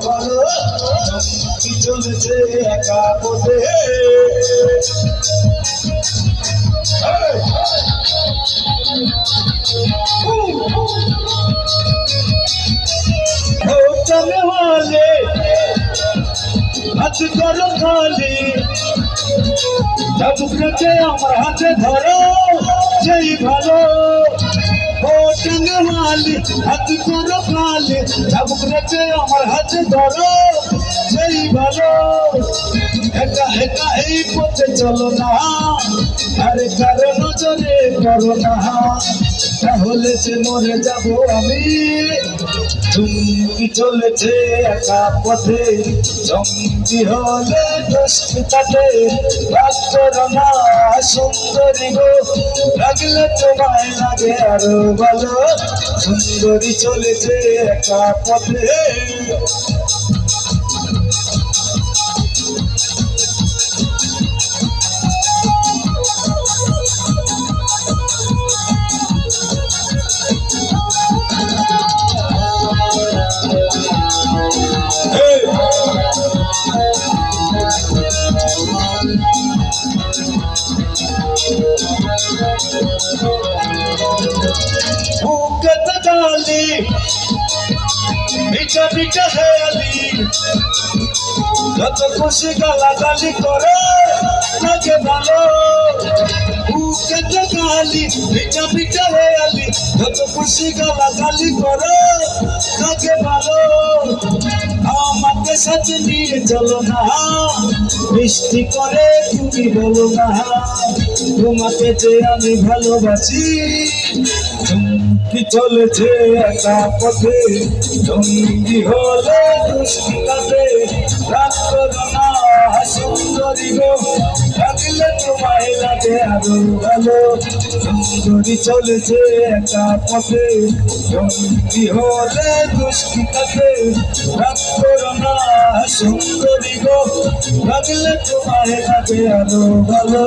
ভালো চলেছে একা পথে চলে वाले আমার হাতে ধরো সেই ভালো টাঙ্গমালি হাত করো খালি চাবুকটাকে আমার হাতে ধরো, সেই ভালো। একা একা এই পথে চলো না, আরে কারও নজরে করো না। তাহলে সে মরে যাব আমি। চুমকি চলেছে একা পথে জঙ্গি হলে দোষটি কাটে রাগ করো না সুন্দরী গো লাগলে তোমায় লাগে আরও ভালো। সুন্দরী চলেছে একা পথে। বুকেতে ডালি মিঠা মিঠা হেয়ালি যত খুশি গালাগালি করে লাগে ভালো বুকেতে ডালি মিঠা মিঠা হেয়ালি যত খুশি গালাগালি করে লাগে ভালো আমাকে সাথে নিয়ে চলো না, মিষ্টি করে তুমি বলো না। তোমাকে যে আমি ভালোবাসি কি চলেছে একা পথে। জঙ্গি হলে দুষ্টি কাটে রাত করো না সুন্দরী গো। লাগলে তোমায় লাগে আরও ভালো। সুন্দরী চলেছে একা পথে। জঙ্গি হলে দুষ্টি কাটে রাত করো না লাগলে তোমায় লাগে আলো ভালো।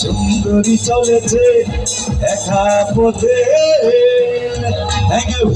সুন্দরী চলেছে একা পথে। Thank you